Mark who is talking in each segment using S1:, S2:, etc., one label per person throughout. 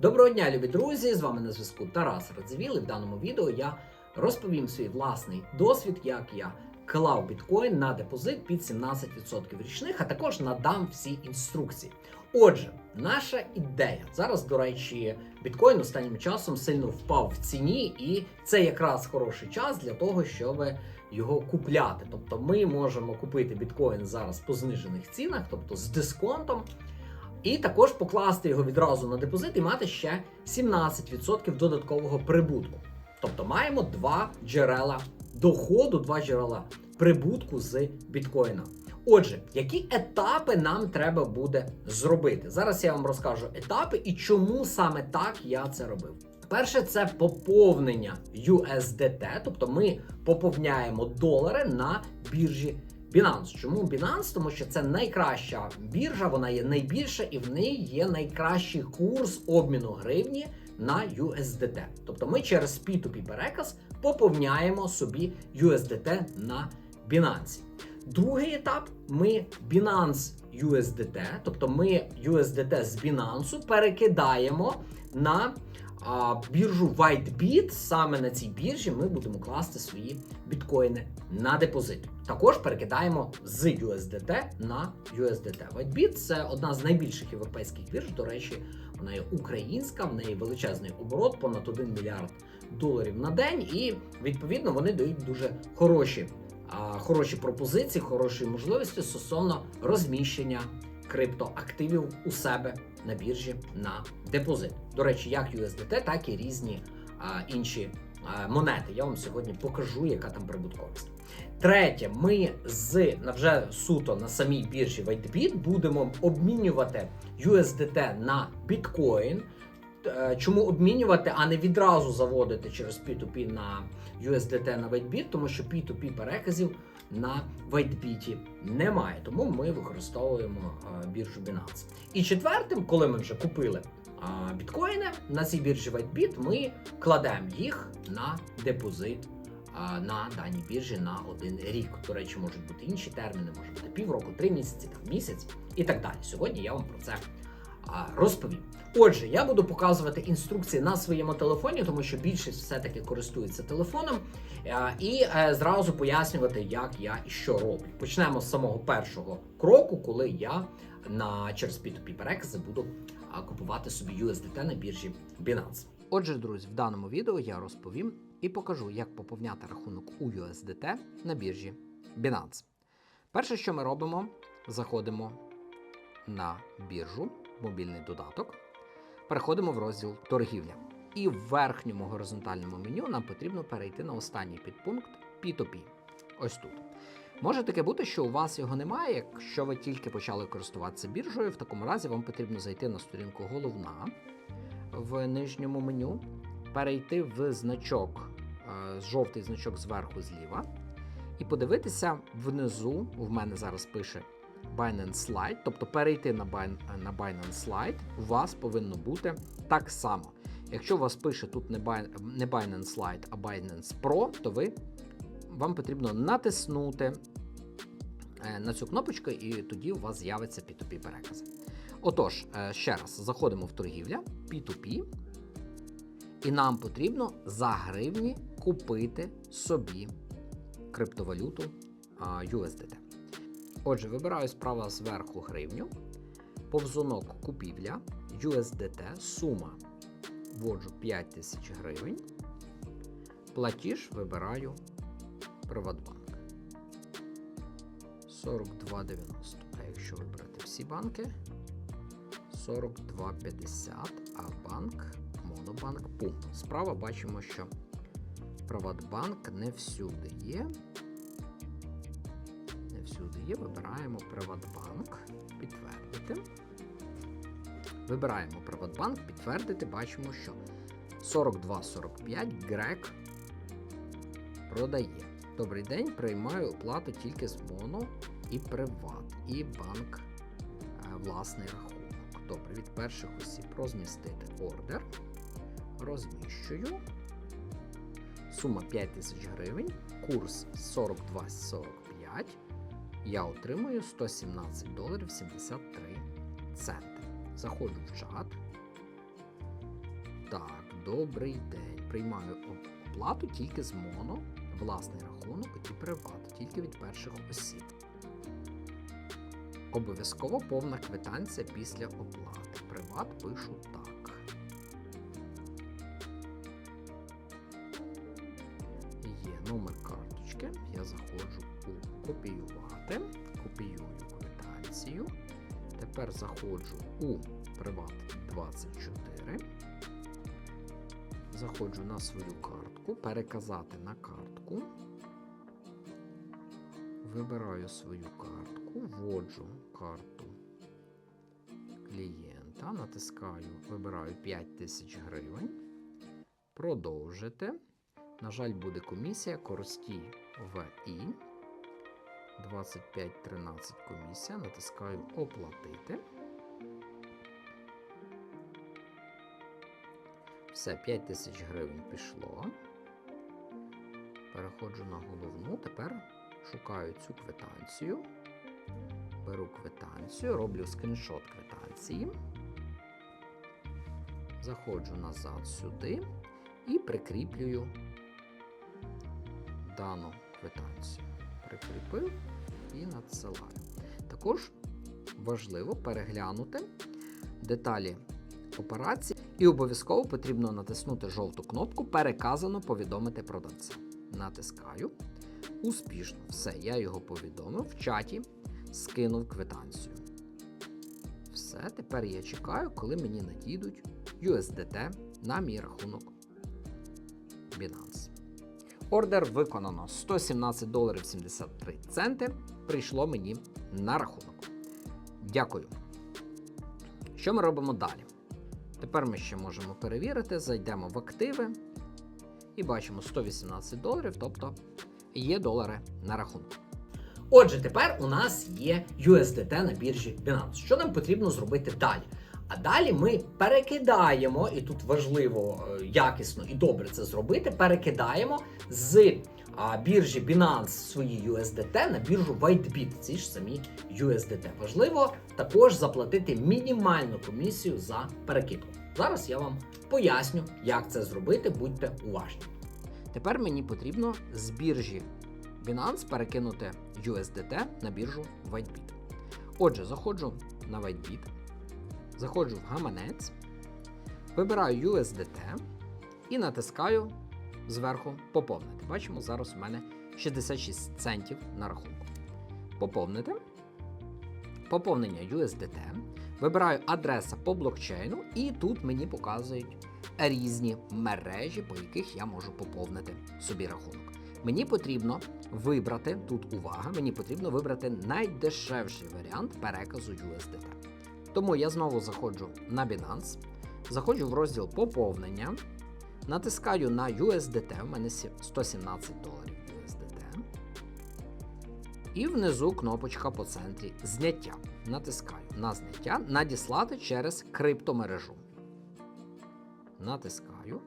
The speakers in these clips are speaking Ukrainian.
S1: Доброго дня, любі друзі! З вами на зв'язку Тарас Радзивіл. І в даному відео я розповім свій власний досвід, як я клав біткоін на депозит під 17% річних, а також надам всі інструкції. Отже, наша ідея зараз, до речі, біткоін останнім часом сильно впав в ціні, і це якраз хороший час для того, щоб його купляти. Тобто, ми можемо купити біткоін зараз по знижених цінах, тобто з дисконтом. І також покласти його відразу на депозит і мати ще 17% додаткового прибутку. Тобто маємо два джерела доходу, два джерела прибутку з біткоїна. Отже, які етапи нам треба буде зробити? Зараз я вам розкажу етапи і чому саме так я це робив. Перше, це поповнення USDT, тобто ми поповняємо долари на біржі Binance. Чому Binance? Тому що це найкраща біржа, вона є найбільша і в неї є найкращий курс обміну гривні на USDT. Тобто ми через P2P переказ поповняємо собі USDT на Binance. Другий етап ми Binance USDT, тобто ми USDT з Binance перекидаємо на а, біржу WhiteBit. Саме на цій біржі ми будемо класти свої біткоїни на депозит. Також перекидаємо з USDT на USDT. WhiteBit – це одна з найбільших європейських бірж. До речі, вона є українська, в неї величезний оборот, понад 1 мільярд доларів на день, і відповідно вони дають дуже хороші, хороші пропозиції, хороші можливості стосовно розміщення криптоактивів у себе на біржі на депозит. До речі, як USDT, так і різні а, інші а, монети. Я вам сьогодні покажу, яка там прибутковість. Третє, ми з на вже суто на самій біржі WhiteBit будемо обмінювати USDT на біткоін. Е, Чому обмінювати, а не відразу заводити через P2P на USDT на WhiteBit, тому що P2P переказів на WhiteBit немає. Тому ми використовуємо е, біржу Binance. І четвертим, коли ми вже купили е, біткоїни на цій біржі WhiteBit, ми кладемо їх на депозит на даній біржі на один рік. До речі, можуть бути інші терміни, може бути півроку, три місяці, там місяць і так далі. Сьогодні я вам про це розповім. Отже, я буду показувати інструкції на своєму телефоні, тому що більшість все-таки користується телефоном, і е, зразу пояснювати, як я і що роблю. Почнемо з самого першого кроку, коли я на через P2P перекази буду купувати собі USDT на біржі Binance. Отже, друзі, в даному відео я розповім і покажу, як поповняти рахунок у USDT на біржі Binance. Перше, що ми робимо, заходимо на біржу, мобільний додаток, переходимо в розділ торгівля. І в верхньому горизонтальному меню нам потрібно перейти на останній підпункт P2P. Ось тут. Може таке бути, що у вас його немає, якщо ви тільки почали користуватися біржею. В такому разі вам потрібно зайти на сторінку головна в нижньому меню, перейти в значок, е, жовтий значок зверху зліва, і подивитися внизу. В мене зараз пише Binance Slide, тобто перейти на Binance Slide, у вас повинно бути так само. Якщо у вас пише тут не Binance Slide, а Binance Pro, то ви, вам потрібно натиснути е, на цю кнопочку, і тоді у вас з'явиться P2P переказ. Отож, е, ще раз заходимо в торгівля P2P, і нам потрібно за гривні купити собі криптовалюту USDT. Отже, вибираю справа зверху гривню, повзунок купівля, USDT, сума вводжу 5000 гривень, платіж вибираю Приватбанк. 42,90. А якщо вибрати всі банки, 42,50, а банк Монобанк Пум. Справа бачимо, що Приватбанк не всюди є. Є. Вибираємо Приватбанк, підтвердити. Вибираємо Приватбанк, підтвердити, бачимо, що 42,45 Грек продає. Добрий день, приймаю оплату тільки з Моно і Приват, і банк е, власний рахунок. Добре, від перших осіб розмістити ордер. Розміщую. Сума 5000 гривень, курс 42,45. Я отримую 117 доларів 73 центи. Заходжу в чат. Так, добрий день. Приймаю оплату тільки з моно, власний рахунок і приват, тільки від перших осіб. Обов'язково повна квитанція після оплати. Приват пишу так. Я заходжу у копіювати, копіюю квитанцію. Тепер заходжу у Приват 24. Заходжу на свою картку, переказати на картку. Вибираю свою картку, вводжу карту клієнта, натискаю, вибираю 5000 гривень. Продовжити. На жаль, буде комісія Корості ВІ. 2513 комісія. Натискаю Оплатити. Все, 5 тисяч гривень пішло. Переходжу на головну. Тепер шукаю цю квитанцію. Беру квитанцію, роблю скріншот квитанції. Заходжу назад сюди і прикріплюю дану квитанцію. Прикріпив і надсилаю. Також важливо переглянути деталі операції і обов'язково потрібно натиснути жовту кнопку Переказано повідомити продавця. Натискаю. Успішно. Все, я його повідомив в чаті, скинув квитанцію. Все, тепер я чекаю, коли мені надійдуть USDT на мій рахунок Binance. Ордер виконано 117 доларів 73 центи. Прийшло мені на рахунок. Дякую. Що ми робимо далі? Тепер ми ще можемо перевірити, зайдемо в активи і бачимо 118 доларів, тобто є долари на рахунку. Отже, тепер у нас є USDT на біржі Binance. Що нам потрібно зробити далі? А далі ми перекидаємо, і тут важливо е, якісно і добре це зробити. Перекидаємо з біржі Binance свої USDT на біржу WhiteBit, ці ж самі USDT. Важливо також заплатити мінімальну комісію за перекидку. Зараз я вам поясню, як це зробити, будьте уважні. Тепер мені потрібно з біржі Binance перекинути USDT на біржу WhiteBit. Отже, заходжу на WhiteBit, заходжу в гаманець, вибираю USDT і натискаю зверху поповнити. Бачимо, зараз у мене 66 центів на рахунку. Поповнити. Поповнення USDT. Вибираю адреса по блокчейну, і тут мені показують різні мережі, по яких я можу поповнити собі рахунок. Мені потрібно вибрати тут увага, мені потрібно вибрати найдешевший варіант переказу USDT. Тому я знову заходжу на Binance, заходжу в розділ поповнення, натискаю на USDT, у мене 117 доларів USDT. І внизу кнопочка по центрі зняття. Натискаю на зняття, надіслати через криптомережу. Натискаю.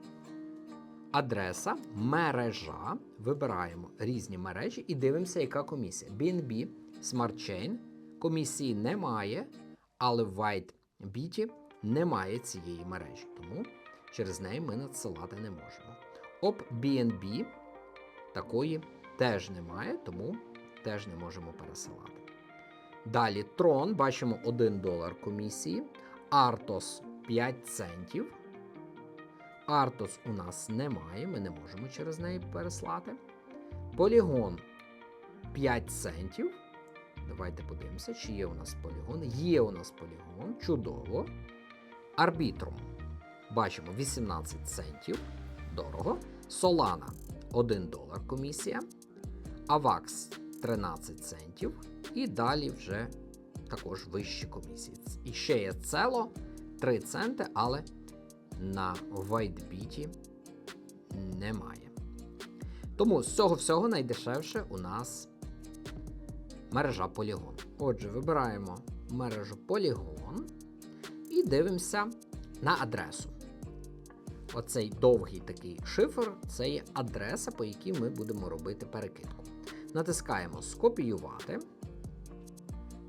S1: Адреса, мережа. Вибираємо різні мережі і дивимося, яка комісія. BNB, Smart Chain. Комісії немає, але в WhiteBit немає цієї мережі. Тому через неї ми надсилати не можемо. Оп, BNB такої теж немає, тому теж не можемо пересилати. Далі Tron, бачимо 1 долар комісії. Artos 5 центів. Artos у нас немає, ми не можемо через неї переслати. Polygon 5 центів. Давайте подивимося, чи є у нас полігон. Є у нас полігон, чудово. Arbitrum. Бачимо 18 центів. Дорого. Solana 1 долар комісія. AVAX 13 центів. І далі вже також вищі комісії. І ще є цело 3 центи, але на WhiteBit немає. Тому з цього всього найдешевше у нас мережа Polygon. Отже, вибираємо мережу Polygon і дивимося на адресу. Оцей довгий такий шифр це є адреса, по якій ми будемо робити перекидку. Натискаємо Скопіювати.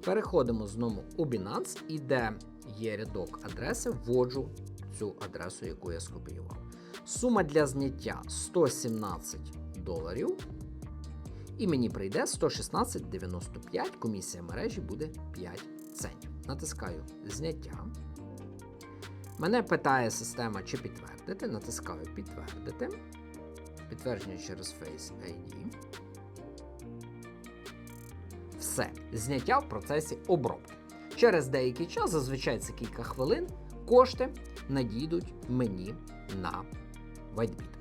S1: Переходимо знову у Binance і де є рядок адреси, вводжу цю адресу, яку я скопіював. Сума для зняття 117 доларів. І мені прийде 116,95. Комісія мережі буде 5 центів. Натискаю зняття. Мене питає система, чи підтвердити. Натискаю підтвердити. Підтвердження через Face ID. Все. Зняття в процесі обробки. Через деякий час, зазвичай це кілька хвилин, кошти надійдуть мені на WhiteBit.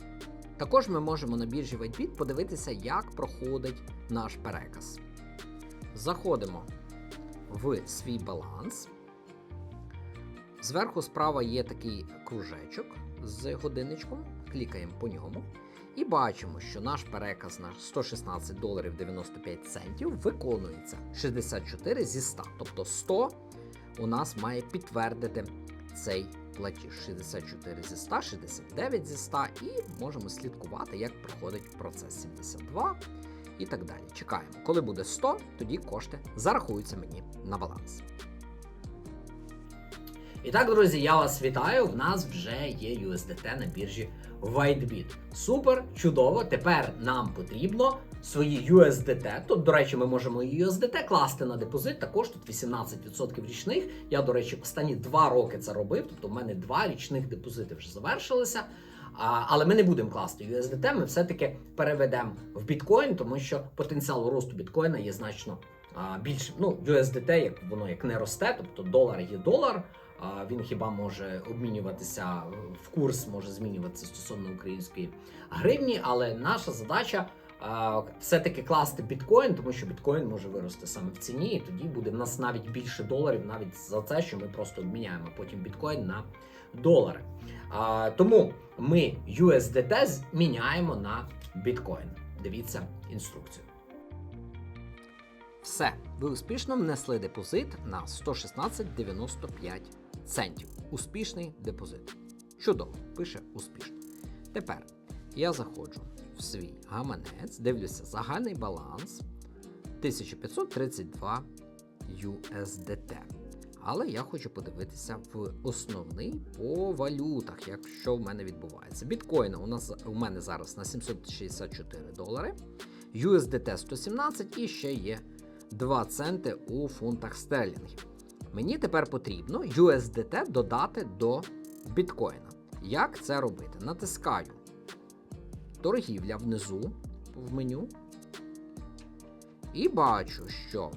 S1: Також ми можемо на біржі WhiteBit подивитися, як проходить наш переказ. Заходимо в свій баланс. Зверху справа є такий кружечок з годинничком. Клікаємо по ньому. І бачимо, що наш переказ на 116 доларів 95 центів виконується 64 зі 100. Тобто 100 у нас має підтвердити цей платіж 64 зі 100, 69 зі 100 і можемо слідкувати, як проходить процес 72 і так далі. Чекаємо. Коли буде 100, тоді кошти зарахуються мені на баланс. І так, друзі, я вас вітаю. В нас вже є USDT на біржі WhiteBit. Супер, чудово. Тепер нам потрібно свої USDT. Тут, до речі, ми можемо і USDT класти на депозит. Також тут 18% річних. Я, до речі, останні два роки це робив. Тобто, в мене два річних депозити вже завершилися. А, але ми не будемо класти USDT, ми все-таки переведемо в біткоін, тому що потенціал росту біткоїна є значно а, більшим. Ну, USDT, як воно як не росте, тобто долар є долар. А він хіба може обмінюватися в курс, може змінюватися стосовно української гривні, але наша задача все-таки класти біткоін, тому що біткоін може вирости саме в ціні, і тоді буде в нас навіть більше доларів, навіть за це, що ми просто обміняємо потім біткоін на долари. А, тому ми USDT зміняємо на біткоін. Дивіться інструкцію. Все, ви успішно внесли депозит на 116,95 центів. Успішний депозит. Чудово, пише успішно. Тепер я заходжу свій гаманець, дивлюся загальний баланс 1532 USDT. Але я хочу подивитися в основний по валютах, як що в мене відбувається. Біткоїна у нас у мене зараз на 764 долари, USDT 117 і ще є 2 центи у фунтах стерлінгів. Мені тепер потрібно USDT додати до біткоїна. Як це робити? Натискаю торгівля внизу в меню. І бачу, що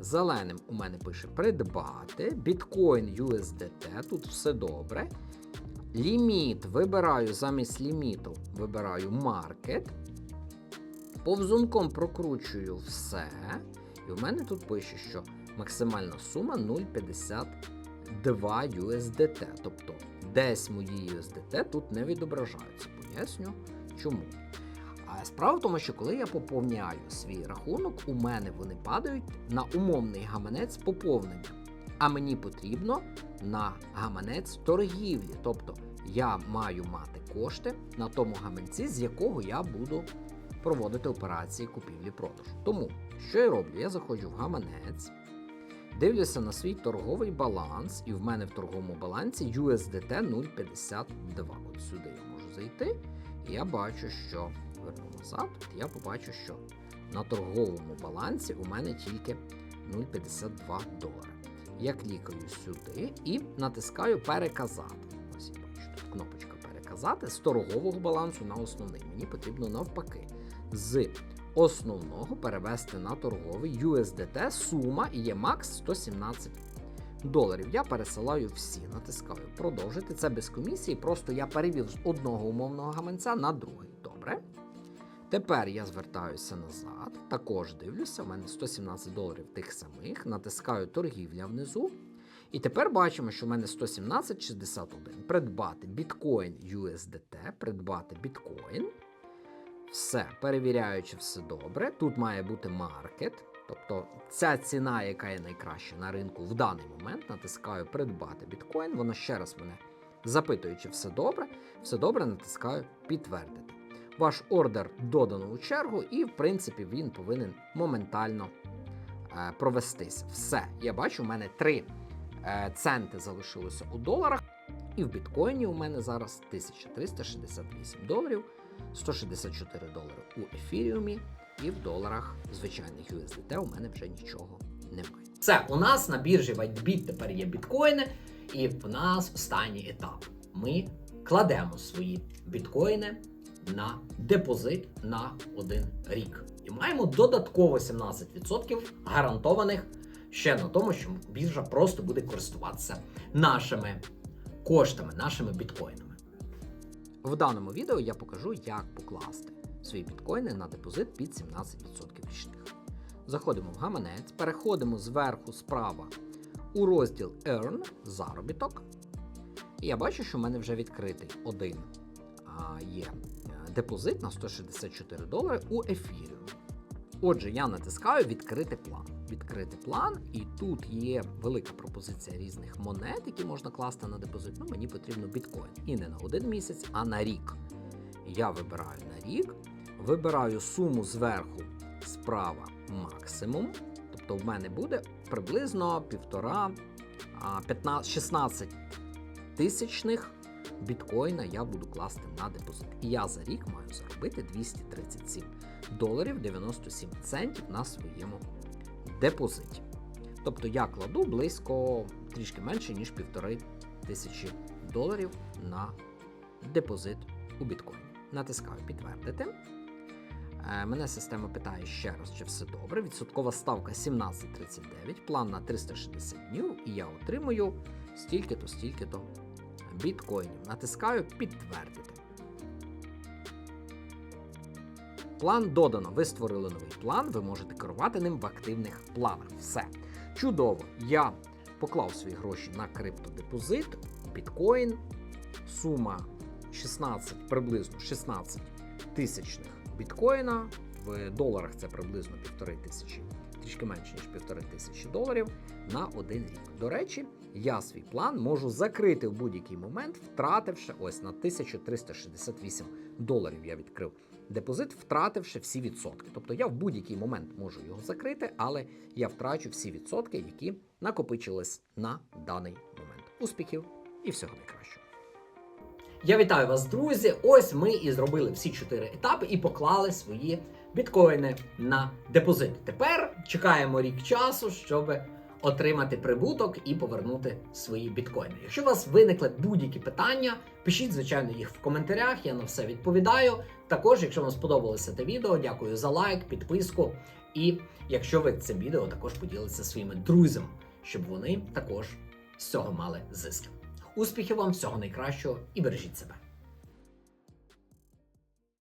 S1: зеленим у мене пише придбати, біткоін USDT, тут все добре. Ліміт вибираю замість ліміту, вибираю маркет. Повзунком прокручую все. І в мене тут пише, що максимальна сума 0,52 USDT. Тобто десь мої USDT тут не відображаються. Поясню чому. А справа в тому, що коли я поповняю свій рахунок, у мене вони падають на умовний гаманець поповнення. А мені потрібно на гаманець торгівлі. Тобто я маю мати кошти на тому гаманці, з якого я буду проводити операції купівлі-продажу. Тому, що я роблю? Я заходжу в гаманець, дивлюся на свій торговий баланс, і в мене в торговому балансі USDT 0,52. От сюди я можу зайти, я бачу, що верну назад, я побачу, що на торговому балансі у мене тільки 0,52 долари. Я клікаю сюди і натискаю переказати. Ось я бачу, тут кнопочка переказати з торгового балансу на основний. Мені потрібно навпаки з основного перевести на торговий USDT сума і є макс 117 доларів. Я пересилаю всі, натискаю продовжити. Це без комісії, просто я перевів з одного умовного гаманця на другий. Добре. Тепер я звертаюся назад, також дивлюся, у мене 117 доларів тих самих, натискаю торгівля внизу. І тепер бачимо, що в мене 117,61. Придбати біткоін USDT, придбати біткоін. Все, перевіряючи все добре. Тут має бути маркет. Тобто ця ціна, яка є найкраща на ринку в даний момент, натискаю придбати біткоін. Воно ще раз мене запитує, чи все добре. Все добре, натискаю підтвердити. Ваш ордер додано у чергу, і, в принципі, він повинен моментально е, провестися. Все, я бачу, у мене 3 е, центи залишилося у доларах. І в біткоїні у мене зараз 1368 доларів, 164 долари у ефіріумі, і в доларах звичайних USDT у мене вже нічого немає. Все, у нас на біржі WhiteBit тепер є біткоїни, і в нас останній етап. Ми кладемо свої біткоїни на депозит на один рік. І маємо додатково 17% гарантованих ще на тому, що біржа просто буде користуватися нашими коштами, нашими біткоїнами. В даному відео я покажу, як покласти свої біткоїни на депозит під 17% річних. Заходимо в гаманець, переходимо зверху справа у розділ Earn заробіток. І я бачу, що в мене вже відкритий один а, є е, депозит на 164 долари у ефірі. Отже, я натискаю відкрити план. Відкрити план, і тут є велика пропозиція різних монет, які можна класти на депозит. Ну, мені потрібно біткоін. І не на один місяць, а на рік. Я вибираю на рік, вибираю суму зверху справа максимум. Тобто в мене буде приблизно півтора, 15, 16 тисячних біткоїна я буду класти на депозит. І я за рік маю заробити 237 доларів 97 центів на своєму депозиті. Тобто я кладу близько трішки менше, ніж півтори тисячі доларів на депозит у біткоїні. Натискаю підтвердити. Е, Мене система питає ще раз, чи все добре. Відсоткова ставка 17,39, план на 360 днів, і я отримую стільки-то, стільки-то біткоїнів. Натискаю підтвердити. План додано. Ви створили новий план, ви можете керувати ним в активних планах. Все. Чудово! Я поклав свої гроші на криптодепозит, біткоін. Сума 16, приблизно 16 тисячних біткоїна. В доларах це приблизно півтори тисячі, трішки менше, ніж півтори тисячі доларів на один рік. До речі, я свій план можу закрити в будь-який момент, втративши ось на 1368 доларів. Я відкрив депозит, втративши всі відсотки. Тобто я в будь-який момент можу його закрити, але я втрачу всі відсотки, які накопичились на даний момент. Успіхів і всього найкращого. Я вітаю вас, друзі! Ось ми і зробили всі чотири етапи і поклали свої біткоїни на депозит. Тепер чекаємо рік часу, щоб отримати прибуток і повернути свої біткоїни. Якщо у вас виникли будь-які питання, пишіть, звичайно, їх в коментарях, я на все відповідаю. Також, якщо вам сподобалося це відео, дякую за лайк, підписку. І якщо ви це відео також поділитеся своїми друзями, щоб вони також з цього мали зиск. Успіхів вам, всього найкращого і бережіть себе.